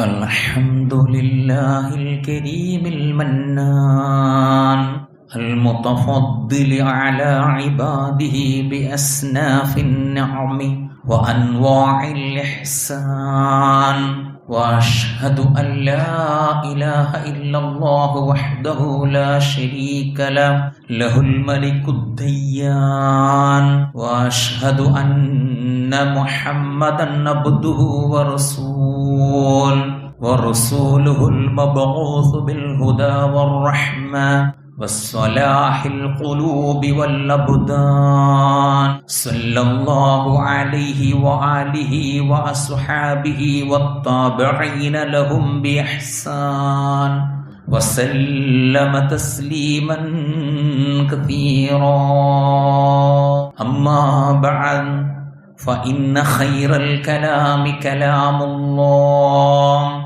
الحمد لله الكريم المنان المتفضل على عباده بأسناف النعم وأنواع الإحسان. وأشهد أن لا إله إلا الله وحده لا شريك له له الملك الديان. وأشهد أن محمدا عبده ورسول ورسوله المبعوث بالهدى والرحمة. والصلاح القلوب والأبدان. صلى الله عليه وآله وأصحابه والتابعين لهم بإحسان. وسلم تسليما كثيرا. أما بعد فإن خير الكلام كلام الله.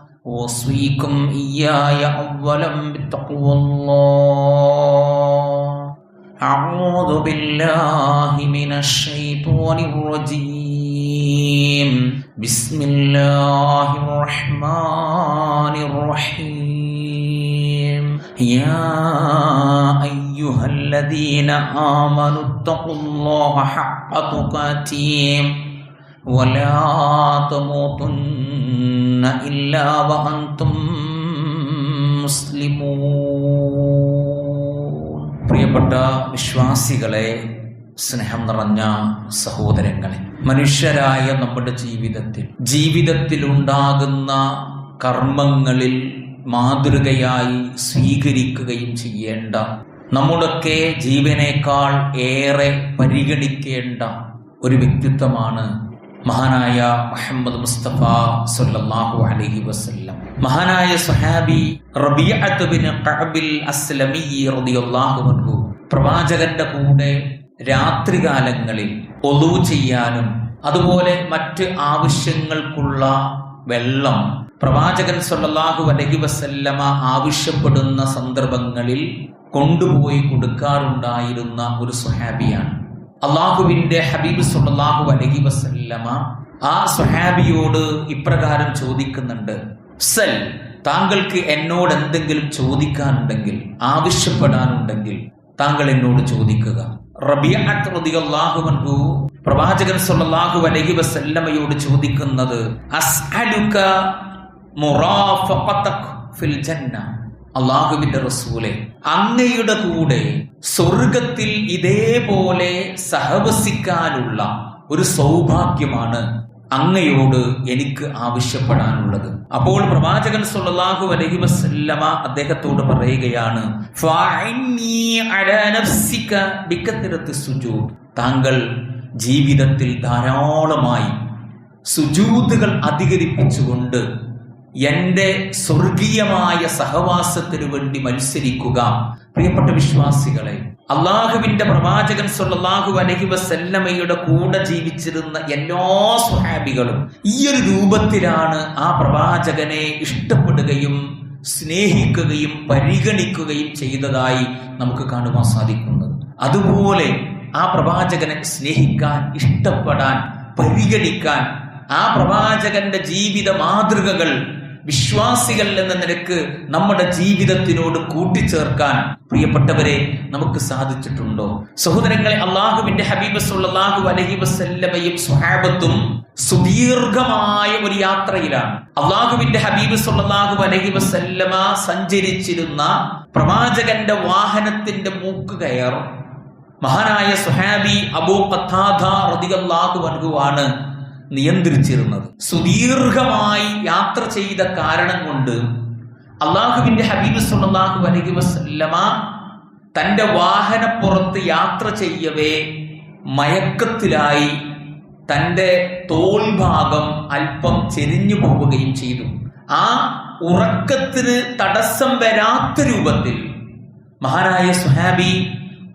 أوصيكم إياي أولا بتقوى الله. أعوذ بالله من الشيطان الرجيم. بسم الله الرحمن الرحيم. يا أيها الذين آمنوا اتقوا الله حق تقاته. ولا تموتن إلا وأنتم مسلمون പ്രിയപ്പെട്ട വിശ്വാസികളെ സ്നേഹം നിറഞ്ഞ സഹോദരങ്ങളെ മനുഷ്യരായ നമ്മുടെ ജീവിതത്തിൽ ജീവിതത്തിൽ ഉണ്ടാകുന്ന കർമ്മങ്ങളിൽ മാതൃകയായി സ്വീകരിക്കുകയും ചെയ്യേണ്ട നമ്മുടെയൊക്കെ ജീവനേക്കാൾ ഏറെ പരിഗണിക്കേണ്ട ഒരു വ്യക്തിത്വമാണ് മഹാനായ മുഹമ്മദ് മുസ്തഫ സല്ലല്ലാഹു അലൈഹി വസല്ലം. മഹാനായ സുഹാബി അൻഹു. പ്രവാചകന്റെ കൂടെ രാത്രികാലങ്ങളിൽ ഒളു ചെയ്യാനും അതുപോലെ മറ്റ് ആവശ്യങ്ങൾക്കുള്ള വെള്ളം പ്രവാചകൻ സല്ലല്ലാഹു അലൈഹി വസല്ലമ ആവശ്യപ്പെടുന്ന സന്ദർഭങ്ങളിൽ കൊണ്ടുപോയി കൊടുക്കാറുണ്ടായിരുന്ന ഒരു സുഹാബിയാണ് അള്ളാഹുവിന്റെ ഹബീബ് സുല്ലാഹു അലഹി വസല്ലമ ആ സുഹാബിയോട് ഇപ്രകാരം ചോദിക്കുന്നുണ്ട്. സൽ താങ്കൾക്ക് എന്നോട് എന്തെങ്കിലും ചോദിക്കാനുണ്ടെങ്കിൽ ആവശ്യപ്പെടാനുണ്ടെങ്കിൽ താങ്കൾ എന്നോട് ചോദിക്കുക. റബിയാഹു പ്രവാചകൻ സല്ലല്ലാഹു അലൈഹി വസല്ലമയോട് ചോദിക്കുന്നത് അസ്അലുക ഫിൽ ജന്ന. അള്ളാഹുവിന്റെ റസൂലെ അങ്ങയുടെ കൂടെ സ്വർഗത്തിൽ ഇതേപോലെ സഹവസിക്കാനുള്ള ഒരു സൗഭാഗ്യമാണ് അങ്ങയോട് എനിക്ക് ആവശ്യപ്പെടാനുള്ളത്. അപ്പോൾ പ്രവാചകൻ സുല്ലാഹു അലഹി വസല്ലമ അദ്ദേഹത്തോട് പറയുകയാണ് താങ്കൾ ജീവിതത്തിൽ ധാരാളമായി സുജൂതുകൾ അധികരിപ്പിച്ചുകൊണ്ട് എന്റെ സ്വർഗീയമായ സഹവാസത്തിനു വേണ്ടി മത്സരിക്കുക. പ്രിയപ്പെട്ട വിശ്വാസികളെ അള്ളാഹുവിന്റെ പ്രവാചകൻ സൊല്ലാഹു അലഹി വസല്ലമയുടെ കൂടെ ജീവിച്ചിരുന്ന എല്ലാ സ്വഹാബികളും ഈ ഒരു രൂപത്തിലാണ് ആ പ്രവാചകനെ ഇഷ്ടപ്പെടുകയും സ്നേഹിക്കുകയും പരിഗണിക്കുകയും ചെയ്തതായി നമുക്ക് കാണുവാൻ സാധിക്കുന്നത്. അതുപോലെ ആ പ്രവാചകനെ സ്നേഹിക്കാൻ ഇഷ്ടപ്പെടാൻ പരിഗണിക്കാൻ ആ പ്രവാചകന്റെ ജീവിത മാതൃകകൾ വിശ്വാസികൾ എന്ന നിലയ്ക്ക് നമ്മുടെ ജീവിതത്തിനോട് കൂട്ടിച്ചേർക്കാൻ പ്രിയപ്പെട്ടവരെ നമുക്ക് സാധിച്ചിട്ടുണ്ടോ? സഹോദരങ്ങളെ അള്ളാഹുവിന്റെ ഹബീബ് സുല്ലാഹു അലഹി വസല്ലമയും സുഹാബത്തും സുദീർഘമായ ഒരു യാത്രയിലാണ്. അള്ളാഹുവിന്റെ ഹബീബ് സുല്ലാഹു അലഹി വസല്ലമ സഞ്ചരിച്ചിരുന്ന പ്രവാചകന്റെ വാഹനത്തിന്റെ മൂക്ക് കയർ മഹാനായ സുഹാബി അബൂ ഖത്താദ റളിയല്ലാഹു അൻഹു ആണ് നിയന്ത്രിച്ചിരുന്നത്. സുദീർഘമായി യാത്ര ചെയ്ത കാരണം കൊണ്ട് അള്ളാഹുവിന്റെ ഹബീബ് സുല്ലാഹു അലൈഹി വസല്ലമ തന്റെ വാഹനപ്പുറത്ത് യാത്ര ചെയ്യവേ മയക്കത്തിലായി തന്റെ തോൾഭാഗം അല്പം ചെരിഞ്ഞു പോവുകയും ചെയ്തു. ആ ഉറക്കത്തിന് തടസ്സം വരാത്ത രൂപത്തിൽ മഹാനായ സുഹാബി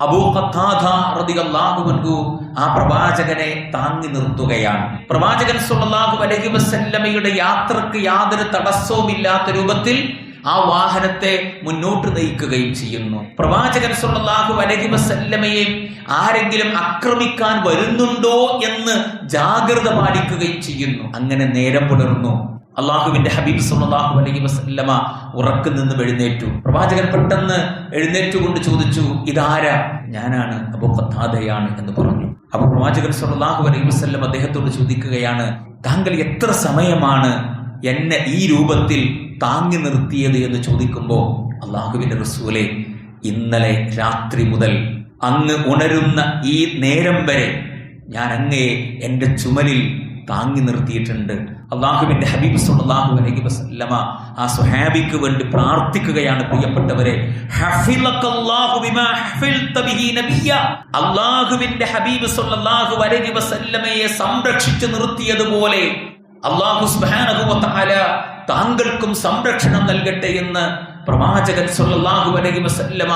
അബൂ ഖത്താദ റളിയല്ലാഹു അൻഹു ആ പ്രവാചകനെ താങ്ങി നിർത്തുകയാണ്. പ്രവാചകൻ സുല്ലാഹു അലഹി വസല്ലമയുടെ യാത്രയ്ക്ക് യാതൊരു തടസ്സവുമില്ലാത്ത രൂപത്തിൽ ആ വാഹനത്തെ മുന്നോട്ട് നയിക്കുകയും ചെയ്യുന്നു. പ്രവാചകൻ സുല്ലാഹു അലഹി വസല്ലമയെ ആരെങ്കിലും ആക്രമിക്കാൻ വരുന്നുണ്ടോ എന്ന് ജാഗ്രത പാലിക്കുകയും ചെയ്യുന്നു. അങ്ങനെ നേരം പുലർന്നു. അള്ളാഹുവിന്റെ ഹബീബ് സുല്ലാഹു അലൈഹി വസല്ലമ ഉറക്കു നിന്ന് എഴുന്നേറ്റു. പ്രവാചകൻ പെട്ടെന്ന് എഴുന്നേറ്റുകൊണ്ട് ചോദിച്ചു ഇതാരാ? ഞാനാണ് അബൂ ഖത്താദയാണ് എന്ന് പറഞ്ഞു. അപ്പോൾ പ്രവാചകൻ സുല്ലാഹു അലൈഹി വസ്ല്ലം അദ്ദേഹത്തോട് ചോദിക്കുകയാണ് താങ്കൾ എത്ര സമയമാണ് എന്നെ ഈ രൂപത്തിൽ താങ്ങി നിർത്തിയത്? എന്ന് ചോദിക്കുമ്പോൾ അള്ളാഹുവിന്റെ റസൂലെ ഇന്നലെ രാത്രി മുതൽ അങ്ങ് ഉണരുന്ന ഈ നേരം വരെ ഞാൻ അങ്ങയെ എന്റെ ചുമലിൽ താങ്ങി നിർത്തിയിട്ടുണ്ട്. അള്ളാഹുവിന്റെ ഹബീബ് സുല്ലാഹു അലൈഹി വസല്ലമ ആ സുഹാബിക്ക് വേണ്ടി പ്രാർത്ഥിക്കുകയാണ് പ്രിയപ്പെട്ടവരെ. അള്ളാഹുവിന്റെ ഹബീബ് സുല്ലാഹു അലൈഹി വസല്ലമയെ സംരക്ഷിച്ചു നിർത്തിയതുപോലെ അള്ളാഹു സുബ്ഹാനഹു വ താങ്കൾക്കും സംരക്ഷണം നൽകട്ടെ എന്ന് പ്രവാചകൻ സുല്ലാഹു അലൈഹി വസല്ലമ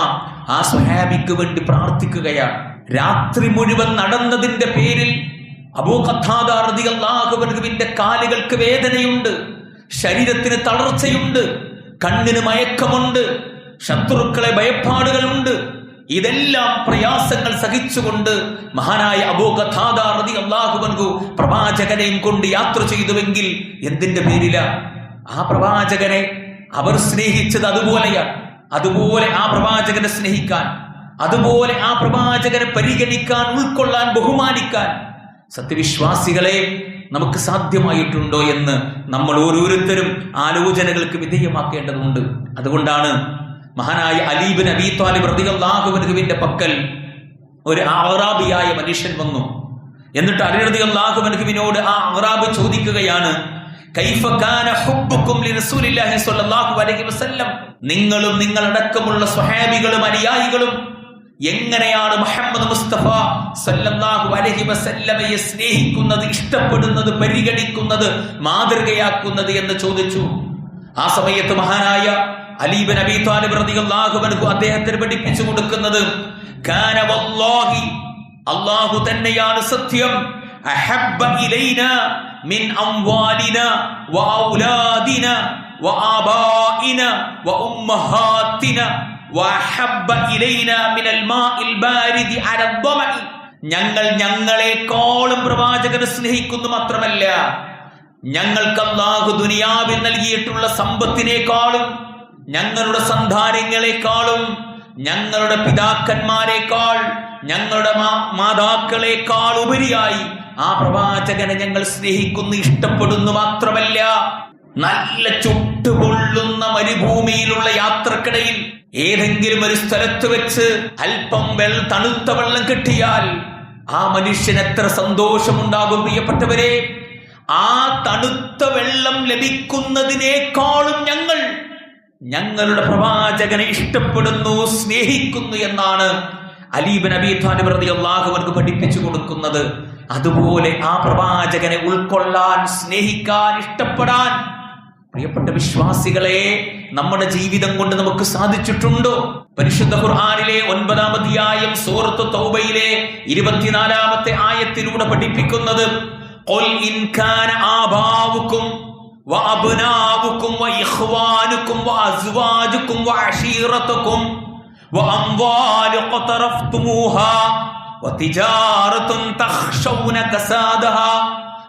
ആ സുഹാബിക്ക് വേണ്ടി പ്രാർത്ഥിക്കുകയാണ്. രാത്രി മുഴുവൻ നടന്നതിന്റെ പേരിൽ അബൂ ഖത്താദ റളിയല്ലാഹു അൻഹുവിന്റെ കാലുകൾക്ക് വേദനയുണ്ട് ശരീരത്തിന് തളർച്ചയുണ്ട് കണ്ണിന് മയക്കമുണ്ട് ശത്രുക്കളെ ഭയപ്പാടുകളുണ്ട്. ഇതെല്ലാം പ്രയാസങ്ങൾ സഹിച്ചുകൊണ്ട് മഹാനായ അബൂ ഖത്താദ റളിയല്ലാഹു അൻഹു പ്രവാചകനെയും കൊണ്ട് യാത്ര ചെയ്തുവെങ്കിൽ എന്തിന്റെ പേരില? ആ പ്രവാചകനെ അവർ സ്നേഹിച്ചത് അതുപോലെയാണ് അതുപോലെ ആ പ്രവാചകനെ സ്നേഹിക്കാൻ അതുപോലെ ആ പ്രവാചകനെ പരിഗണിക്കാൻ ഉൾക്കൊള്ളാൻ ബഹുമാനിക്കാൻ സത്യവിശ്വാസികളെ നമുക്ക് സാധ്യമായിട്ടുണ്ടോ എന്ന് നമ്മൾ ഓരോരുത്തരും ആലോചനകൾക്ക് വിധേയമാക്കേണ്ടതുണ്ട്. അതുകൊണ്ടാണ് മഹാനായ അലീബിൻ അബി താലിബ് റതികല്ലാഹുബനുവിന്റെ പക്കൽ ഒരു ആറാബിയായ മനുഷ്യൻ വന്നു. എന്നിട്ട് അലിറതി അള്ളാഹുബനുവിനോട് ആ അറാബ് ചോദിക്കുകയാണ് നിങ്ങളും നിങ്ങളടക്കമുള്ള സ്വഹാബികളും അനുയായികളും എങ്ങനെയാണ് മുഹമ്മദ് മുസ്തഫ സല്ലല്ലാഹു അലൈഹി വസല്ലമയെ സ്നേഹിക്കുന്നത് ഇഷ്ടപ്പെടുന്നത് പരിഗണിക്കുന്നത് മാതൃകയാക്കുന്നത് എന്ന് ചോദിച്ചു. ആ സമയത്ത് മഹാനായ അലീബൻ അബി താലിബ് റളിയല്ലാഹു അദ്ദേഹത്തിന് പഠിപ്പിച്ചു കൊടുക്കുന്നത് കാന വല്ലാഹി അല്ലാഹു തന്നെയാണ് സത്യം. അഹബ്ബ മിൻ അംവാലിന വ വ വ ഞങ്ങൾ ഞങ്ങളെക്കാളും പ്രവാചകനെ സ്നേഹിക്കുന്നു മാത്രമല്ല ഞങ്ങൾക്ക് അള്ളാഹു ദുനിയാവിൽ നൽകിയിട്ടുള്ള സമ്പത്തിനേക്കാളും ഞങ്ങളുടെ സന്താനങ്ങളെക്കാളും ഞങ്ങളുടെ പിതാക്കന്മാരെക്കാൾ ഞങ്ങളുടെ മാതാക്കളെക്കാൾ ഉപരിയായി ആ പ്രവാചകനെ ഞങ്ങൾ സ്നേഹിക്കുന്നു ഇഷ്ടപ്പെടുന്നു മാത്രമല്ല. നല്ല ചുട്ടുപൊള്ളുന്ന മരുഭൂമിയിലുള്ള യാത്രക്കിടയിൽ ഏതെങ്കിലും ഒരു സ്ഥലത്ത് വെച്ച് അല്പം വെൾ തണുത്ത വെള്ളം കിട്ടിയാൽ ആ മനുഷ്യൻ എത്ര സന്തോഷമുണ്ടാകും പ്രിയപ്പെട്ടവരെ. ആ തണുത്ത വെള്ളം ലഭിക്കുന്നതിനേക്കാളും ഞങ്ങൾ ഞങ്ങളുടെ പ്രവാചകനെ ഇഷ്ടപ്പെടുന്നു സ്നേഹിക്കുന്നു എന്നാണ് അലീബൻ നബി റതി അള്ളാഹുവർക്ക് പഠിപ്പിച്ചു കൊടുക്കുന്നത്. അതുപോലെ ആ പ്രവാചകനെ ഉൾക്കൊള്ളാൻ സ്നേഹിക്കാൻ ഇഷ്ടപ്പെടാൻ പ്രിയപ്പെട്ട വിശ്വാസികളെ നമ്മുടെ ജീവിതം കൊണ്ട് നമുക്ക് സാധിച്ചിട്ടുണ്ടോ പരിശുദ്ധ ഖുർആനിലെ ഒൻപതാം അധ്യായം സൂറത്ത് തൗബയിലെ ഇരുപത്തിനാലാമത്തെ ആയത്തിലൂടെ പഠിപ്പിക്കുന്നത് "ഖുൽ ഇൻ കാന ആബാവുക്കും وأبناؤكم وإخوانكم وأزواجكم وعشيرتكم وأموال اقترفتموها وتجارة تخشون كسادها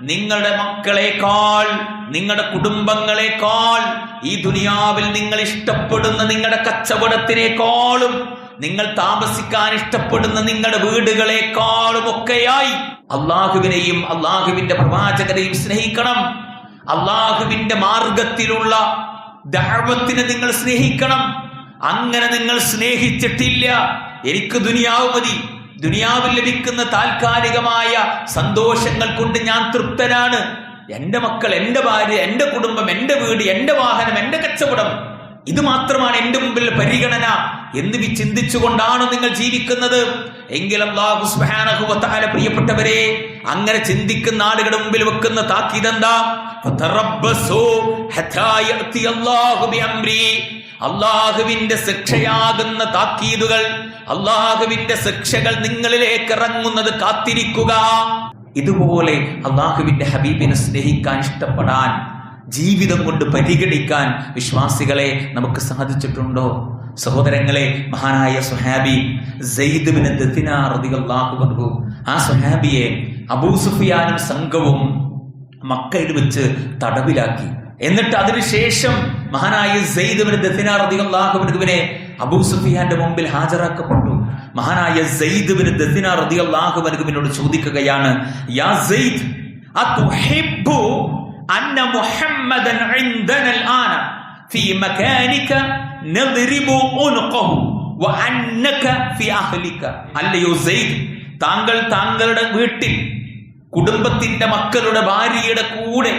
നിങ്ങളുടെ മക്കളെക്കാൾ നിങ്ങളുടെ കുടുംബങ്ങളെക്കാൾ ഈ ദുനിയാവിൽ നിങ്ങൾ ഇഷ്ടപ്പെടുന്ന നിങ്ങളുടെ കച്ചവടത്തിനേക്കാളും നിങ്ങൾ താമസിക്കാൻ ഇഷ്ടപ്പെടുന്ന നിങ്ങളുടെ വീടുകളെക്കാളും ഒക്കെയായി അള്ളാഹുവിനെയും അള്ളാഹുവിന്റെ പ്രവാചകനെയും സ്നേഹിക്കണം. അള്ളാഹുവിന്റെ മാർഗത്തിലുള്ള ദഅവത്തിനെ നിങ്ങൾ സ്നേഹിക്കണം. അങ്ങനെ നിങ്ങൾ സ്നേഹിച്ചിട്ടില്ല. എനിക്ക് ദുനിയാവ് മതി. ദുനിയാവിൽ ലഭിക്കുന്ന താൽക്കാലികമായ സന്തോഷങ്ങൾ കൊണ്ട് ഞാൻ തൃപ്തനാണ്. എന്റെ മക്കൾ എന്റെ ഭാര്യ എന്റെ കുടുംബം എന്റെ വീട് എന്റെ വാഹനം എന്റെ കച്ചവടം. ഇത് മാത്രമാണ് എന്റെ മുമ്പിൽ പരിഗണന എന്ന് ചിന്തിച്ചുകൊണ്ടാണ് നിങ്ങൾ ജീവിക്കുന്നത്. എങ്കിൽ അള്ളാഹു തആല പ്രിയപ്പെട്ടവരെ അങ്ങനെ ചിന്തിക്കുന്ന ആളുകളുടെ മുമ്പിൽ വെക്കുന്ന താക്കീതെന്താ? അള്ളാഹുവിന്റെ ശിക്ഷയാകുന്ന താക്കീതുകൾ അള്ളാഹുവിന്റെ ശിക്ഷകൾ നിങ്ങളിലേക്ക് ഇറങ്ങുന്നത് കാത്തിരിക്കുക. ഇതുപോലെ അള്ളാഹുവിന്റെ ഹബീബിനെ സ്നേഹിക്കാൻ ഇഷ്ടപ്പെടാൻ ജീവിതം കൊണ്ട് പരിഗണിക്കാൻ വിശ്വാസികളെ നമുക്ക് സാധിച്ചിട്ടുണ്ടോ? സഹോദരങ്ങളെ മഹാനായ സുഹാബി റളിയല്ലാഹു ആ സുഹാബിയെ അബൂ സുഫിയാനും സംഘവും മക്കയിൽ വെച്ച് തടവിലാക്കി. എന്നിട്ട് അതിനുശേഷം മഹാനായ സെയ്ദുബിന് റളിയല്ലാഹുവിനെ അബൂ സുഫിയാന്റെ മുമ്പിൽ ഹാജരാക്കപ്പെട്ടു മഹാനായ സെയ്ദുബിന് റളിയല്ലാഹുവിനോട് ചോദിക്കുകയാണ് യാ സെയ്ദ് അതുഹിബ്ബു അന്ന മുഹമ്മദൻ ഇൻദന الآن في مكانك نضرب عنقه وأنك في أهلك അല്ലയോ സെയ്ദ് താങ്കൾ താങ്കളുടെ വീട്ടിൽ കുടുംബത്തിന്റെ മക്കളുടെ ഭാര്യയുടെ കൂടെ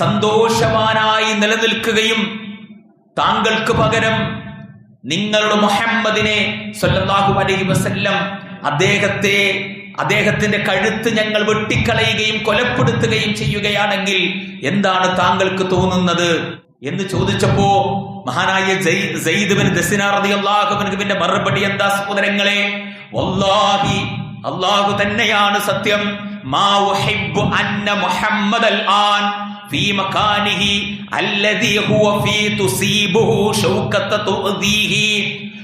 സന്തോഷവാനായി നിലനിൽക്കുകയും താങ്കൾക്ക് പകരം നിങ്ങളുടെ മുഹമ്മദിനെ സല്ലല്ലാഹു അലൈഹി വസല്ലം അദ്ദേഹത്തെ അദ്ദേഹത്തിന്റെ കഴുത്ത് ഞങ്ങൾ വെട്ടിക്കളയുകയും കൊലപ്പെടുത്തുകയും ചെയ്യുകയാണെങ്കിൽ എന്താണ് താങ്കൾക്ക് തോന്നുന്നത്? എന്ന് ചോദിച്ചപ്പോ മഹാനായ ദസിനാറിയാഹുവിന്റെ മറുപടി എന്താ സഹോദരങ്ങളെ? അള്ളാഹു തന്നെയാണ് സത്യം. മാ അന്ന ആൻ. في مكانه الذي هو في تصيبه شوكة تؤذيه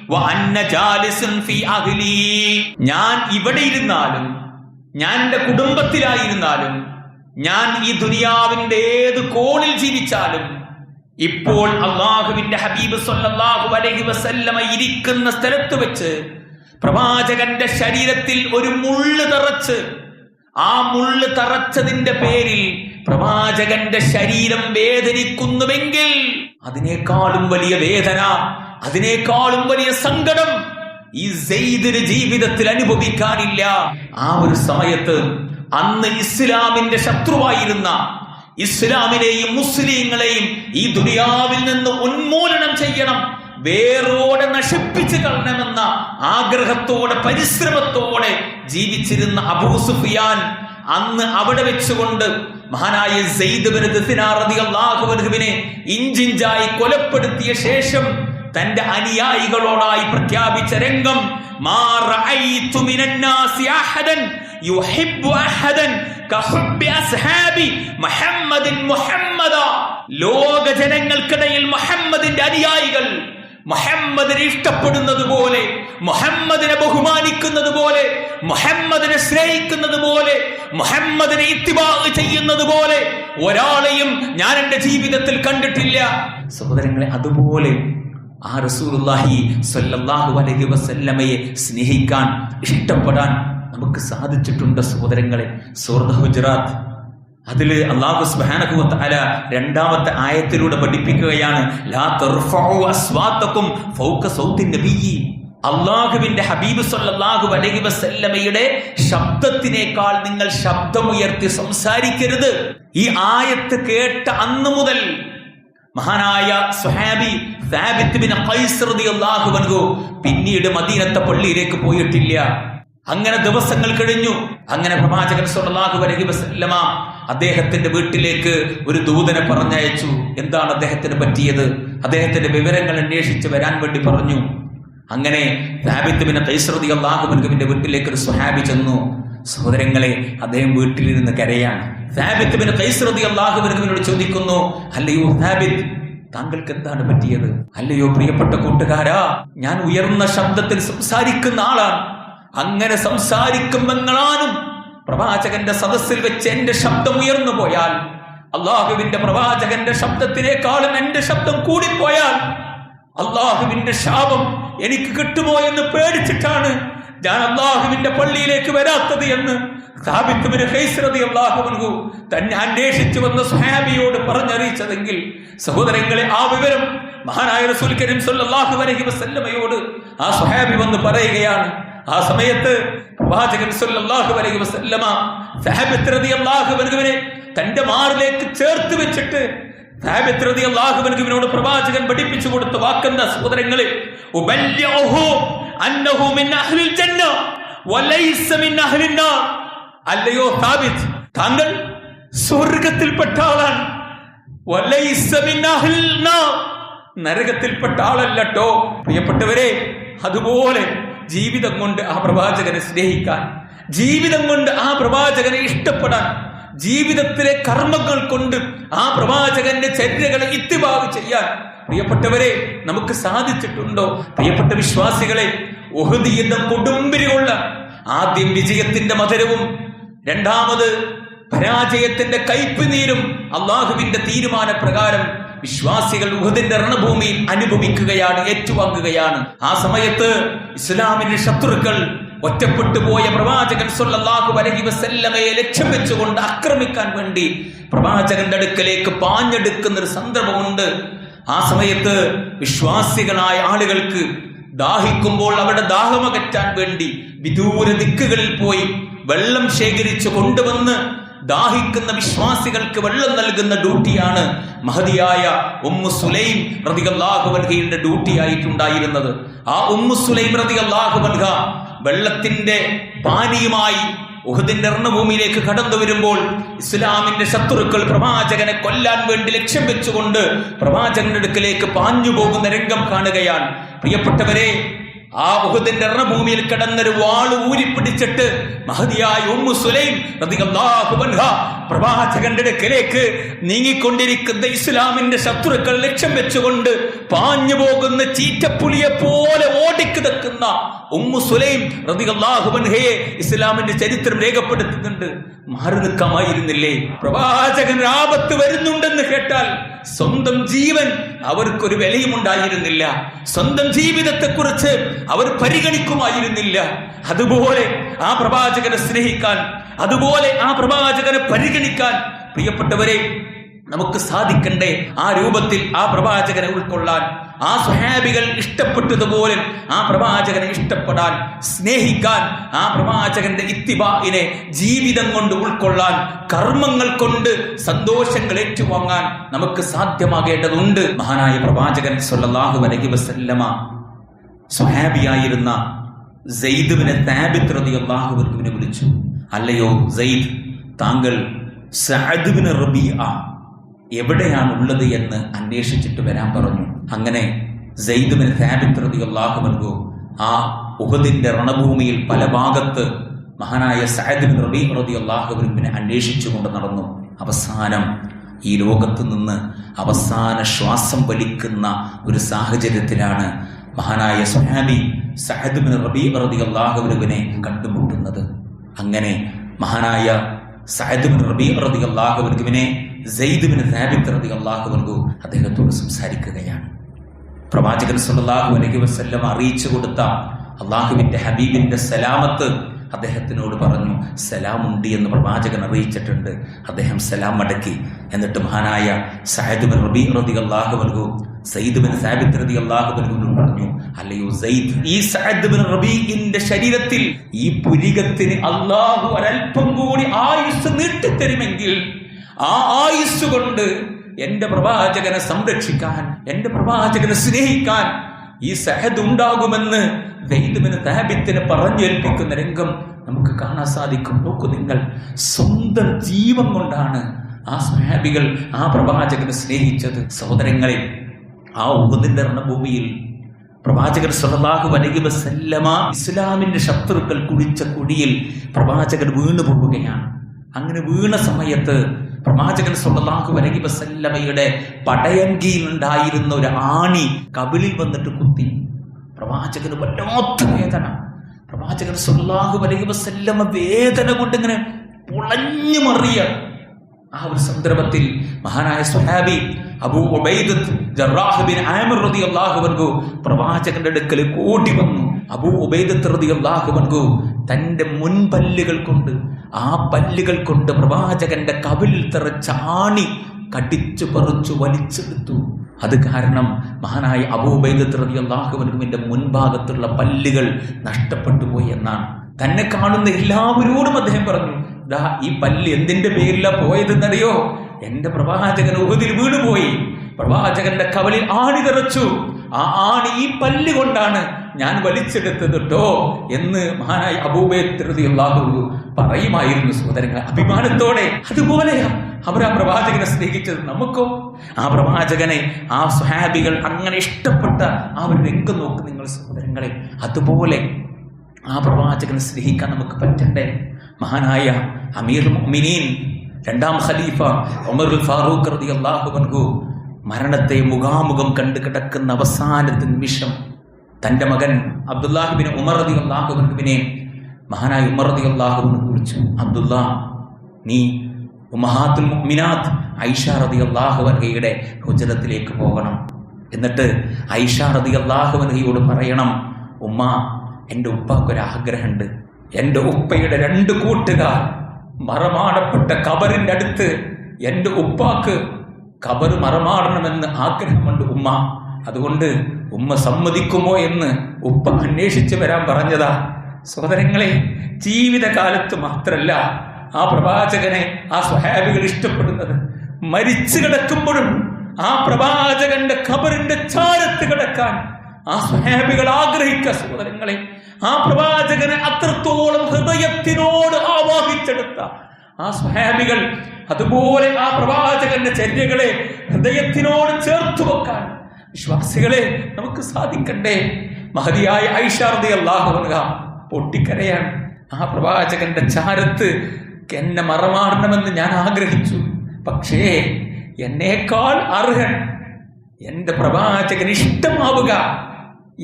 وأن جالس في أهلي ഞാൻ ഇവിടെ ഇരുന്നാലും ഞാൻ എൻ്റെ കുടുംബത്തിലായിരുന്നാലും ഞാൻ ഈ ദുനിയാവിന്റെ ഏത് കോണിൽ ജീവിച്ചാലും ഇപ്പോൾ അള്ളാഹുവിന്റെ ഹബീബ് സല്ലല്ലാഹു അലൈഹി വസല്ലമ ഇരിക്കുന്ന സ്ഥലത്ത് വെച്ച് പ്രവാചകന്റെ ശരീരത്തിൽ ഒരു മുള്ള് തറച്ച് ആ മുള്ള് തറച്ചതിന്റെ പേരിൽ പ്രവാചകന്റെ ശരീരം വേദനിക്കുന്നുവെങ്കിൽ അതിനേക്കാളും വലിയ വേദന അതിനേക്കാളും വലിയ സങ്കടം ഈ സെയ്ദിന് ജീവിതത്തിൽ അനുഭവിക്കാനില്ല. ആ ഒരു സമയത്ത് അന്ന് ഇസ്ലാമിന്റെ ശത്രുവായിരുന്ന ഇസ്ലാമിനെയും മുസ്ലിങ്ങളെയും ഈ ദുനിയാവിൽ നിന്ന് ഉന്മൂലനം ചെയ്യണം വേരോടെ നശിപ്പിച്ചു കളയണമെന്ന ആഗ്രഹത്തോടെ പരിശ്രമത്തോടെ ജീവിച്ചിരുന്ന അബൂ സുഫിയാൻ അന്ന് അവിടെ വെച്ചുകൊണ്ട് മഹാനായ റളിയല്ലാഹുവിനെ ഇഞ്ചിഞ്ചായി കൊലപ്പെടുത്തിയ ശേഷം തന്റെ അനുയായികളോടായി പ്രഖ്യാപിച്ച രംഗം ലോക ജനങ്ങൾക്കിടയിൽ മുഹമ്മദിന്റെ അനുയായികൾ മുഹമ്മദിനെ ഇഷ്ടപ്പെടുന്നത് പോലെ മുഹമ്മദിനെ ബഹുമാനിക്കുന്നത് പോലെ മുഹമ്മദിനെ സ്നേഹിക്കുന്നത് പോലെ മുഹമ്മദിനെ ഇത്തിബാ ചെയ്യുന്നത് പോലെ ഒരാളെയും ഞാൻ എന്റെ ജീവിതത്തിൽ കണ്ടിട്ടില്ല. സഹോദരങ്ങളെ അതുപോലെ ആ റസൂലുള്ളാഹി സ്വല്ലല്ലാഹു അലൈഹി വസല്ലമയെ സ്നേഹിക്കാൻ ഇഷ്ടപ്പെടാൻ നമുക്ക് സാധിച്ചിട്ടുണ്ട് സഹോദരങ്ങളെ. സുഹൃദ് ഹുജറാത്ത് അതിൽ അള്ളാഹു സുബ്ഹാനഹു വ തആല രണ്ടാമത്തെ ആയത്തിലൂടെ പഠിപ്പിക്കുകയാണ് അള്ളാഹുവിന്റെ ഹബീബ് സല്ലാഹു അലഹി വസല്ലമയുടെ ശബ്ദത്തിനേക്കാൾ നിങ്ങൾ ശബ്ദമുയർത്തി സംസാരിക്കരുത്. ഈ ആയത്ത് കേട്ട അന്ന് മുതൽ മഹാനായ സുഹാബി പിന്നീട് മദീനത്തെ പള്ളിയിലേക്ക് പോയിട്ടില്ല. അങ്ങനെ ദിവസങ്ങൾ കഴിഞ്ഞു. അങ്ങനെ പ്രവാചകൻ സല്ലല്ലാഹു അലഹി വസല്ലമ അദ്ദേഹത്തിന്റെ വീട്ടിലേക്ക് ഒരു ദൂതനെ പറഞ്ഞയച്ചു. എന്താണ് അദ്ദേഹത്തിന് പറ്റിയത്? അദ്ദേഹത്തിന്റെ വിവരങ്ങൾ അന്വേഷിച്ച് വരാൻ വേണ്ടി പറഞ്ഞു. അങ്ങനെ സാബിത്ത് വീട്ടിലേക്ക് ഒരു സ്വഹാബി ചെന്നു. സഹോദരങ്ങളെ അദ്ദേഹം വീട്ടിലിരുന്ന് കരയാണ്. സാബിത്ത് ചോദിക്കുന്നു അല്ലയോ സാബിത്ത് താങ്കൾക്ക് എന്താണ് പറ്റിയത്? അല്ലയോ പ്രിയപ്പെട്ട കൂട്ടുകാരാ ഞാൻ ഉയർന്ന ശബ്ദത്തിൽ സംസാരിക്കുന്ന ആളാണ്. അങ്ങനെ സംസാരിക്കുമെങ്ങളാനും പ്രവാചകന്റെ സദസ്സിൽ വെച്ച് എന്റെ ശബ്ദം ഉയർന്നു പോയാൽ അള്ളാഹുവിന്റെ പ്രവാചകന്റെ ശബ്ദത്തിനേക്കാളും എന്റെ ശബ്ദം കൂടിപ്പോയാൽ അള്ളാഹുവിന്റെ ശാപം എനിക്ക് കിട്ടുമോ എന്ന് പേടിച്ചിട്ടാണ് ഞാൻ അള്ളാഹുവിന്റെ പള്ളിയിലേക്ക് വരാത്തത് എന്ന് അള്ളാഹുവൻഹു തന്നെ അന്വേഷിച്ചു വന്ന സുഹാബിയോട് പറഞ്ഞറിയിച്ചതെങ്കിൽ സഹോദരങ്ങളെ ആ വിവരം മഹാനായ റസൂൽ കരീം സല്ലല്ലാഹു അലൈഹി വസല്ലമയോട് ആ സ്വഹാബി വന്ന് പറയുകയാണ് ആ സമയത്ത് പ്രവാചകൻ സല്ലല്ലാഹു അലൈഹി വസല്ലമ തന്റെ മാറിലേക്ക് ചേർത്ത് വെച്ചിട്ട് സാബിത്ത് പ്രവാചകൻ പഠിപ്പിച്ചു കൊടുത്ത വാക്കെന്താ സഹോദരങ്ങളെ? അന്നഹു മിൻ അഹ്ലിൽ ജന്ന വലൈസ മിൻ അല്ലയോ താങ്കൾ സ്വർഗത്തിൽപ്പെട്ട ആളാണ്. വലൈസ മിൻ നരകത്തിൽപ്പെട്ട ആളല്ലോ പ്രിയപ്പെട്ടവരെ അതുപോലെ ജീവിതം കൊണ്ട് ആ പ്രവാചകനെ സ്നേഹിക്കാൻ ജീവിതം കൊണ്ട് ആ പ്രവാചകനെ ഇഷ്ടപ്പെടാൻ ജീവിതത്തിലെ കർമ്മങ്ങൾ കൊണ്ട് ആ പ്രവാചകന്റെ ചര്യകളെ ഇത്തിബാവ് ചെയ്യാൻ. പ്രിയപ്പെട്ടവരെ നമുക്ക് സാധിച്ചിട്ടുണ്ടോ? പ്രിയപ്പെട്ട വിശ്വാസികളെ ഒഹുദി എന്ന കൊടുമ്പിരിയുള്ള ആദ്യം വിജയത്തിന്റെ മധുരവും രണ്ടാമത് പരാജയത്തിന്റെ കയ്പ് നീരും അള്ളാഹുവിന്റെ തീരുമാന പ്രകാരം വിശ്വാസികൾ ഉഹദിന്റെ രണഭൂമിയിൽ അനുഭവിക്കുകയാണ് ഏറ്റുവാങ്ങുകയാണ്. ആ സമയത്ത് ഇസ്ലാമിന്റെ ശത്രുക്കൾ ഒറ്റപ്പെട്ടു പോയ പ്രവാചകൻ സൊല്ലാഹു അലൈഹി വസല്ലമയെ ലക്ഷ്യം വെച്ചുകൊണ്ട് ആക്രമിക്കാൻ വേണ്ടി പ്രവാചകന്റെ അടുക്കലേക്ക് പാഞ്ഞെടുക്കുന്ന ഒരു സന്ദർഭമുണ്ട്. ആ സമയത്ത് വിശ്വാസികളായ ആളുകൾക്ക് ദാഹിക്കുമ്പോൾ അവരുടെ ദാഹമകറ്റാൻ വേണ്ടി വിദൂര ദിക്കുകളിൽ പോയി വെള്ളം ശേഖരിച്ചു കൊണ്ടുവന്ന് ദാഹിക്കുന്ന വിശ്വാസികൾക്ക് വെള്ളം നൽകുന്ന ഡ്യൂട്ടിയാണ് മഹതിയായ ഉമ്മു സുലൈം റതികല്ലാഹുബൻഹയുടെ ഡ്യൂട്ടി ആയിട്ടുണ്ടായിരുന്നത് ആ ഉമ്മു സുലൈം റതികല്ലാഹുബൻഹ വെള്ളത്തിന്റെ പാനിയുമായി ഉഹദിന്റെ രണഭൂമിയിലേക്ക് കടന്നു വരുമ്പോൾ ഇസ്ലാമിന്റെ ശത്രുക്കൾ പ്രവാചകനെ കൊല്ലാൻ വേണ്ടി ലക്ഷ്യം വെച്ചുകൊണ്ട് പ്രവാചകന്റെ അടുക്കലേക്ക് പാഞ്ഞു പോകുന്ന രംഗം കാണുകയാണ്. പ്രിയപ്പെട്ടവരെ ആ ഉഹദിന്റെ എറണഭൂമിയിൽ കിടന്നൊരു വാൾ ഊരിപ്പിടിച്ചിട്ട് മഹതിയായ ഉമ്മു സുലൈം പ്രവാചകന്റെ അടുക്കലേക്ക് നീങ്ങിക്കൊണ്ടിരിക്കുന്ന ഇസ്ലാമിന്റെ ശത്രുക്കൾ ലക്ഷ്യം വെച്ചുകൊണ്ട് പാഞ്ഞു പോകുന്ന ചീറ്റപ്പുലിയെ പോലെ ഓടിക്കിടക്കുന്ന ഉമ്മു സുലൈം റളിയല്ലാഹു അൻഹയെ ഇസ്ലാമിന്റെ ചരിത്രം രേഖപ്പെടുത്തുന്നുണ്ട്. മാറി നിൽക്കാമായിരുന്നില്ലേ? പ്രവാചകൻ ആപത്ത് വരുന്നുണ്ടെന്ന് കേട്ടാൽ സ്വന്തം ജീവൻ അവർക്കൊരു വിലയും ഉണ്ടായിരുന്നില്ല. സ്വന്തം ജീവിതത്തെക്കുറിച്ച് അവർ പരിഗണിക്കുമായിരുന്നില്ല. അതുപോലെ ആ പ്രവാചകനെ സ്നേഹിക്കാൻ അതുപോലെ ആ പ്രവാചകനെ പരിഗണിക്കാൻ പ്രിയപ്പെട്ടവരെ നമുക്ക് സാധിക്കണ്ടേ ആ രൂപത്തിൽ ആ പ്രവാചകനെ ഉൾക്കൊള്ളാൻ. ആ സ്വഹാബികൾ ഇഷ്ടപ്പെട്ടതുപോലെ ആ പ്രവാചകനെ ഇഷ്ടപ്പെടാൻ സ്നേഹിക്കാൻ ആ പ്രവാചകന്റെ ഇത്തിബായിനെ ജീവിതം കൊണ്ട് ഉൾക്കൊള്ളാൻ കർമ്മങ്ങൾ കൊണ്ട് സന്തോഷങ്ങൾ ഏറ്റുവാങ്ങാൻ നമുക്ക് സാധ്യമാകേണ്ടതുണ്ട്. മഹാനായ പ്രവാചകൻ സൊല്ലാഹു അലൈഹി വസല്ലമ സ്വഹാബിയായിരുന്ന സെയ്ദുവിനെ താബിത്ത് റളിയല്ലാഹുവിനെ വിളിച്ചു. അല്ലയോ സെയ്ദ് താങ്കൾ സഅദ്ബിന് റബീഅ എവിടെയാണ് ഉള്ളത് എന്ന് അന്വേഷിച്ചിട്ട് വരാൻ പറഞ്ഞു. അങ്ങനെ സെയ്ദുബിന് താബിത്ത് റളിയല്ലാഹുവിൻഹു ആ ഉഹദിന്റെ രണഭൂമിയിൽ പല ഭാഗത്ത് മഹാനായ സഅദ്ബിൻ റബീ റളിയല്ലാഹുവിനെ അന്വേഷിച്ചുകൊണ്ട് നടന്നു. അവസാനം ഈ ലോകത്ത് നിന്ന് അവസാന ശ്വാസം വലിക്കുന്ന ഒരു സാഹചര്യത്തിലാണ് മഹാനായ സുഹാബി സഹദ് ബിൻ റബീ റളിയല്ലാഹുവിനെ കണ്ടുമുട്ടുന്നത്. അങ്ങനെ മഹാനായ സഹദ് ബിൻ റബീ റളിയല്ലാഹുവിനെ സെയ്ദ് റതി അള്ളാഹു റളിയല്ലാഹുവിൻഹു അദ്ദേഹത്തോട് സംസാരിക്കുകയാണ്. പ്രവാചകൻ സല്ലല്ലാഹു അലൈഹി വസ്ല്ലം അറിയിച്ചു കൊടുത്ത അള്ളാഹുവിന്റെ ഹബീബിന്റെ സലാമത്ത് അദ്ദേഹത്തിനോട് പറഞ്ഞു സലാമുണ്ട് എന്ന് പ്രവാചകൻ അറിയിച്ചിട്ടുണ്ട്. അദ്ദേഹം സലാം മടക്കി എന്നിട്ട് മഹാനായ സഹദ് റബി റതി അള്ളാഹു അൻഹു സയ്യിദ് ബിൻ റതി അള്ളാഹു അൻഹുവിനോട് പറഞ്ഞു അല്ലയോ സയ്യിദ് ഈ സഅദ് റബീഖിന്റെ ശരീരത്തിൽ ഈ പുരികത്തിന് അള്ളാഹു ഒരൽപ്പം കൂടി ആയുസ് നീട്ടിത്തരുമെങ്കിൽ ആ ആയുസ് കൊണ്ട് എന്റെ പ്രവാചകനെ സംരക്ഷിക്കാൻ എന്റെ പ്രവാചകനെ സ്നേഹിക്കാൻ ഈ സഹദ് ഉണ്ടാകുമെന്ന് ദൈതമിന് താബിത്തിനെ പറഞ്ഞേൽപ്പിക്കുന്ന രംഗം നമുക്ക് കാണാൻ സാധിക്കും. നോക്കൂ നിങ്ങൾ സ്വന്തം ജീവൻ കൊണ്ടാണ് ആ സ്വഹാബികൾ ആ പ്രവാചകനെ സ്നേഹിച്ചത്. സഹോദരങ്ങളെ ആ ഉഹദിന്റെ ഭൂമിയിൽ പ്രവാചകൻ സല്ലല്ലാഹു അലൈഹി വസല്ലമ ഇസ്ലാമിന്റെ ശത്രുക്കൾ കുടിച്ച കുടിയിൽ പ്രവാചകൻ വീണു പോവുകയാണ് അങ്ങനെ വീണ സമയത്ത് പ്രവാചകൻ സല്ലല്ലാഹു അലൈഹി വസല്ലമയുടെ പടയങ്കിയിൽ ഉണ്ടായിരുന്ന ഒരു ആണി കബിലിൽ വന്നിട്ട് കുത്തി. പ്രവാചകന് വല്ലാത്ത വേദന. പ്രവാചകൻ സല്ലല്ലാഹു അലൈഹി വസല്ലമ വേദന കൊണ്ട് ഇങ്ങനെ പുളഞ്ഞു മറിയ. ആ ഒരു സന്ദർഭത്തിൽ മഹാനായ സുഹാബി അബൂ പ്രവാചകന്റെ അടുക്കൽ കൂട്ടി വന്നു. അബൂ ഉബൈദ് അള്ളാഹു അൻഹു തന്റെ മുൻപല്ലുകൾ കൊണ്ട് ആ പല്ലുകൾ കൊണ്ട് പ്രവാചകന്റെ കവിളിൽ തെറച്ച ആണി കടിച്ചു പറിച്ചു വലിച്ചെടുത്തു. അത് കാരണം മഹാനായ അബൂബൈദത്ത് മുൻഭാഗത്തുള്ള പല്ലുകൾ നഷ്ടപ്പെട്ടു പോയി എന്നാണ്. തന്നെ കാണുന്ന എല്ലാവരോടും അദ്ദേഹം പറഞ്ഞു ദാ ഈ പല്ല് എന്തിന്റെ പേരിലാ പോയതെന്നറിയോ? എന്റെ പ്രവാചകൻ ഉഹതിൽ വീണുപോയി. പ്രവാചകന്റെ കവലിൽ ആണി തെറച്ചു. ആ ആണി ഈ പല്ല് കൊണ്ടാണ് ഞാൻ വലിച്ചെടുത്തത് കേട്ടോ എന്ന് മഹാനായി അബൂബേത്രതി പറയുമായിരുന്നു സഹോദരങ്ങൾ അഭിമാനത്തോടെ അതുപോലെയാ അവർ ആ പ്രവാചകനെ സ്നേഹിച്ചത് നമുക്കോ. ആ പ്രവാചകനെ ആ സ്വഹാബികൾ അങ്ങനെ ഇഷ്ടപ്പെട്ട ആ ഒരു രംഗം നോക്ക് നിങ്ങൾ സഹോദരങ്ങളെ. അതുപോലെ ആ പ്രവാചകനെ സ്നേഹിക്കാൻ നമുക്ക് പറ്റണ്ടേ? മഹാനായ അമീർ മുഅ്മിനീൻ രണ്ടാം ഖലീഫ ഒമർ ഫാറൂഖ് റതി അള്ളാഹു മരണത്തെ മുഖാമുഖം കണ്ടു കിടക്കുന്ന അവസാനത്തെ നിമിഷം തന്റെ മകൻ അബ്ദുല്ലാഹിബിന് ഉമർ റതി അള്ളാഹുബിനെ മഹാനായ ഉമർ റതി അള്ളാഹുബിനെ കുറിച്ചു അബ്ദുല്ല നീ ഉമഹാത്തുൽ മുഅ്മിനാത്ത് ഐഷ റതി അള്ളാഹുവൻഹയുടെ ഹുജലത്തിലേക്ക് പോകണം. എന്നിട്ട് ഐഷ റതി അള്ളാഹുവൻഹയോട് പറയണം ഉമ്മ എന്റെ ഉപ്പാക്കൊരാഗ്രഹമുണ്ട് എന്റെ ഉപ്പയുടെ രണ്ട് കൂട്ടുകാർ മറമാടപ്പെട്ട കബറിന്റെ അടുത്ത് എന്റെ ഉപ്പാക്ക് കബറ് മറമാടണമെന്ന് ആഗ്രഹമുണ്ട് ഉമ്മ. അതുകൊണ്ട് ഉമ്മ സമ്മതിക്കുമോ എന്ന് ഉപ്പ അന്വേഷിച്ചു വരാൻ പറഞ്ഞതാ. സഹോദരങ്ങളെ ജീവിതകാലത്ത് മാത്രല്ല ആ പ്രവാചകനെ ആ സ്വഹാബികൾ ഇഷ്ടപ്പെടുന്നത്. മരിച്ചു കിടക്കുമ്പോഴും ആ പ്രവാചകന്റെ ഖബറിന്റെ ചാരത്ത് കിടക്കാൻ ആ സ്വഹാബികൾ ആഗ്രഹിക്കുക സഹോദരങ്ങളെ. ആ പ്രവാചകനെ അത്രത്തോളം ഹൃദയത്തിനോട് ആവാഹിച്ചെടുത്ത ആ സ്വഹാബികൾ അതുപോലെ ആ പ്രവാചകന്റെ ചര്യകളെ ഹൃദയത്തിനോട് ചേർത്തു വെക്കാൻ വിശ്വാസികളെ നമുക്ക് സാധിക്കണ്ടേ? മഹതിയായ ഐഷാർദി അള്ളാഹുവനുക പൊട്ടിക്കരയാണ്. ആ പ്രവാചകന്റെ ചാരത്ത് എന്നെ മറമാടണമെന്ന് ഞാൻ ആഗ്രഹിച്ചു. പക്ഷേ എന്നേക്കാൾ അർഹൻ എന്റെ പ്രവാചകൻ ഇഷ്ടമാവുക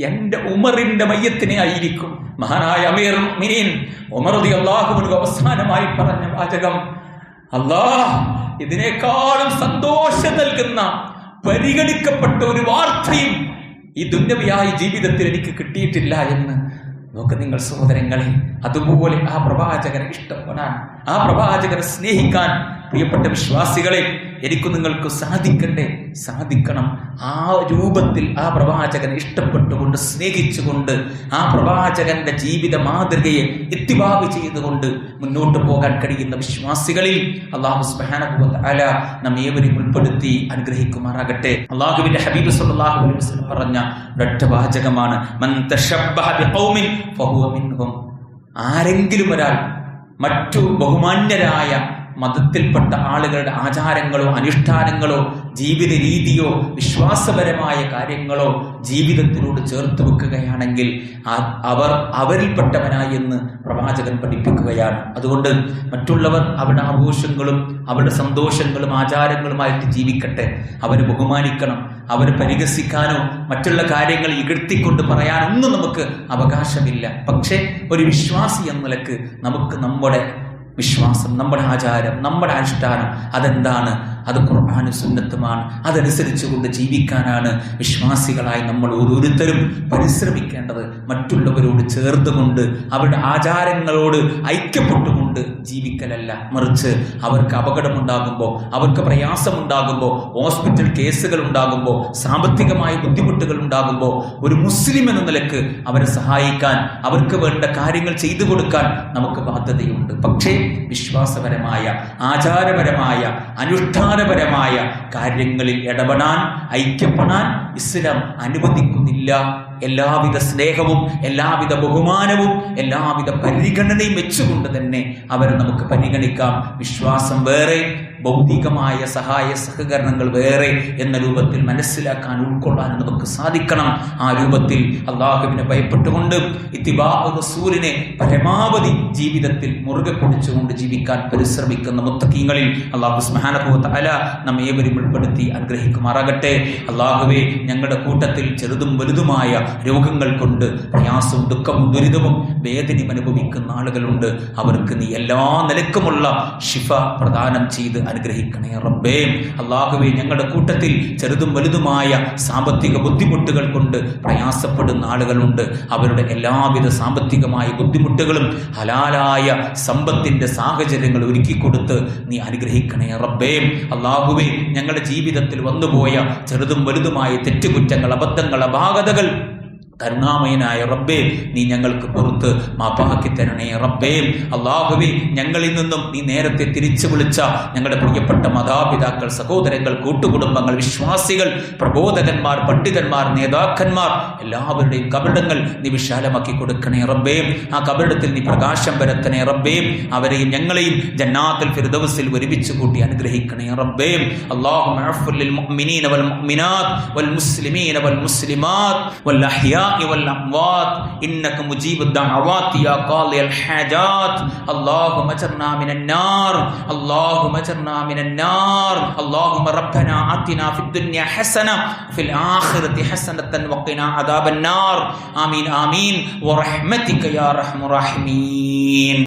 എന്റെ ഉമറിന്റെ മയ്യത്തിനെ ആയിരിക്കും. മഹാനായ അമീർ മിനീൻ ഉമർദി അള്ളാഹുവിനു അവസാനമായി പറഞ്ഞ വാചകം അള്ളാഹ് ഇതിനേക്കാളും സന്തോഷം നൽകുന്ന പരിഗണിക്കപ്പെട്ട ഒരു വാർത്തയും ഈ ദുന്യവിയായ ജീവിതത്തിൽ എനിക്ക് കിട്ടിയിട്ടില്ല എന്ന് നോക്ക് നിങ്ങൾ സഹോദരങ്ങളെ അതുപോലെ ആ പ്രവാചകനെ ഇഷ്ടപ്പെടാൻ ആ പ്രവാചകനെ സ്നേഹിക്കാൻ പ്രിയപ്പെട്ട വിശ്വാസികളെ എനിക്ക് നിങ്ങൾക്ക് സാധിക്കണ്ടേ? സാധിക്കണം. ആ രൂപത്തിൽ ആ പ്രവാചകനെ ഇഷ്ടപ്പെട്ടുകൊണ്ട് സ്നേഹിച്ചുകൊണ്ട് ആ പ്രവാചകന്റെ ജീവിത മാതൃകയെ എത്തിവാവ് ചെയ്തുകൊണ്ട് മുന്നോട്ട് പോകാൻ കഴിയുന്ന വിശ്വാസികളിൽ അള്ളാഹു സുബ്ഹാനഹു അല നമ്മെ ഏവരെയും ഉൾപ്പെടുത്തി അനുഗ്രഹിക്കുമാറാകട്ടെ. അള്ളാഹുവിന്റെ ഹബീബ് സല്ലല്ലാഹു അലൈഹി പറഞ്ഞ ഒരൊറ്റ വാചകമാണ് മൻ തശബ്ബഹ ഫഹുവ മിൻഹും. ആരെങ്കിലും ഒരാൾ മറ്റു ബഹുമാന്യരായ മതത്തിൽപ്പെട്ട ആളുകളുടെ ആചാരങ്ങളോ അനുഷ്ഠാനങ്ങളോ ജീവിത രീതിയോ വിശ്വാസപരമായ കാര്യങ്ങളോ ജീവിതത്തിനോട് ചേർത്ത് വെക്കുകയാണെങ്കിൽ അവർ അവരിൽപ്പെട്ടവനായി എന്ന് പ്രവാചകൻ പഠിപ്പിക്കുകയാണ്. അതുകൊണ്ട് മറ്റുള്ളവർ അവരുടെ ആഘോഷങ്ങളും അവരുടെ സന്തോഷങ്ങളും ആചാരങ്ങളുമായിട്ട് ജീവിക്കട്ടെ. അവരെ ബഹുമാനിക്കണം അവരെ പരിഹസിക്കാനോ മറ്റുള്ള കാര്യങ്ങൾ ഇകഴ്ത്തിക്കൊണ്ട് പറയാനൊന്നും നമുക്ക് അവകാശമില്ല. പക്ഷേ ഒരു വിശ്വാസി എന്ന നിലയ്ക്ക് നമുക്ക് നമ്മുടെ വിശ്വാസം നമ്മുടെ ആചാരം നമ്മുടെ അനുഷ്ഠാനം അതെന്താണ്? അത് ഖുർആാനും സുന്നത്തുമാണ്. അതനുസരിച്ച് കൊണ്ട് ജീവിക്കാനാണ് വിശ്വാസികളായി നമ്മൾ ഓരോരുത്തരും പരിശ്രമിക്കേണ്ടത്. മറ്റുള്ളവരോട് ചേർന്നുകൊണ്ട് അവരുടെ ആചാരങ്ങളോട് ഐക്യപ്പെട്ടുകൊണ്ട് ജീവിക്കലല്ല. മറിച്ച് അവർക്ക് അപകടമുണ്ടാകുമ്പോൾ അവർക്ക് പ്രയാസമുണ്ടാകുമ്പോൾ ഹോസ്പിറ്റൽ കേസുകൾ ഉണ്ടാകുമ്പോൾ സാമ്പത്തികമായ ബുദ്ധിമുട്ടുകൾ ഉണ്ടാകുമ്പോൾ ഒരു മുസ്ലിം എന്ന നിലയ്ക്ക് അവരെ സഹായിക്കാൻ അവർക്ക് വേണ്ട കാര്യങ്ങൾ ചെയ്തു കൊടുക്കാൻ നമുക്ക് ബാധ്യതയുണ്ട്. പക്ഷേ വിശ്വാസപരമായ ആചാരപരമായ അനുഷ്ഠാനപരമായ കാര്യങ്ങളിൽ ഇടപെടാൻ ഐക്യപ്പെടാൻ ഇസ്ലാം അനുവദിക്കുന്നില്ല. എല്ലാവിധ സ്നേഹവും എല്ലാവിധ ബഹുമാനവും എല്ലാവിധ പരിഗണനയും വെച്ചുകൊണ്ട് തന്നെ അവരെ നമുക്ക് പരിഗണിക്കാം. വിശ്വാസം വേറെ ഭൗതികമായ സഹായ സഹകരണങ്ങൾ വേറെ എന്ന രൂപത്തിൽ മനസ്സിലാക്കാൻ ഉൾക്കൊള്ളാൻ നമുക്ക് സാധിക്കണം. ആ രൂപത്തിൽ അള്ളാഹുവിനെ ഭയപ്പെട്ടുകൊണ്ട് ഇത്തിബാ റസൂലിനെ പരമാവധി ജീവിതത്തിൽ മുറുകെ പിടിച്ചുകൊണ്ട് ജീവിക്കാൻ പരിശ്രമിക്കുന്ന മുത്തക്കീങ്ങളിൽ അള്ളാഹു സ്മഹാനഭൂത്ത അല നമ്മേവരും ഉൾപ്പെടുത്തി അനുഗ്രഹിക്കുമാറാകട്ടെ. അള്ളാഹുവെ ഞങ്ങളുടെ കൂട്ടത്തിൽ ചെറുതും വലുതുമായ രോഗങ്ങൾ കൊണ്ട് പ്രയാസവും ദുഃഖവും ദുരിതവും വേദന അനുഭവിക്കുന്ന ആളുകളുണ്ട്. അവർക്ക് നീ എല്ലാ നിലക്കുമുള്ള ശിഫ പ്രദാനം ചെയ്ത് അനുഗ്രഹിക്കണേ റബ്ബേ. അള്ളാഹുവെ ഞങ്ങളുടെ കൂട്ടത്തിൽ ചെറുതും വലുതുമായ സാമ്പത്തിക ബുദ്ധിമുട്ടുകൾ കൊണ്ട് പ്രയാസപ്പെടുന്ന ആളുകളുണ്ട്. അവരുടെ എല്ലാവിധ സാമ്പത്തികമായ ബുദ്ധിമുട്ടുകളും ഹലാലായ സമ്പത്തിന്റെ സാഹചര്യങ്ങൾ ഒരുക്കി കൊടുത്ത് നീ അനുഗ്രഹിക്കണേ റബ്ബേ. അള്ളാഹുവെ ഞങ്ങളുടെ ജീവിതത്തിൽ വന്നുപോയ ചെറുതും വലുതുമായ തെറ്റുകുറ്റങ്ങൾ അബദ്ധങ്ങൾ അപാകതകൾ കരുണാമയനായ റബ്ബേ നീ ഞങ്ങൾക്ക് പുറത്ത് മാപ്പാക്കി തരണേ റബ്ബേ. അള്ളാഹുവേ ഞങ്ങളിൽ നിന്നും നീ നേരത്തെ തിരിച്ചു വിളിച്ച ഞങ്ങളുടെ പ്രിയപ്പെട്ട മാതാപിതാക്കൾ സഹോദരങ്ങൾ കൂട്ടുകുടുംബങ്ങൾ വിശ്വാസികൾ പ്രബോധകന്മാർ പണ്ഡിതന്മാർ നേതാക്കന്മാർ എല്ലാവരുടെയും കപടങ്ങൾ നീ വിശാലമാക്കി കൊടുക്കണേ റബ്ബേ. ആ കപടത്തിൽ നീ പ്രകാശം വരത്തണേ റബ്ബേ. അവരെയും ഞങ്ങളെയും ജന്നാത്തിൽ ഫിർദവസിൽ ഒരുമിച്ച് കൂട്ടി അനുഗ്രഹിക്കണേ റബ്ബേ. അള്ളാഹു മുഅഫ്ഫുൽ മുഅ്മിനീന വൽ മുഅ്മിനാത്ത് വൽ മുസ്ലിമീന വൽ മുസ്ലിമാത്ത് വൽ അഹ്യാ والأموات. إنك مجيب الدعوات يا قاضي الحاجات. اللهم اجرنا من النار. اللهم اجرنا من النار. اللهم ربنا آتنا في الدنيا حسنة وفي الآخرة حسنة وقنا عذاب النار. آمين آمين. ورحمتك يا أرحم الراحمين.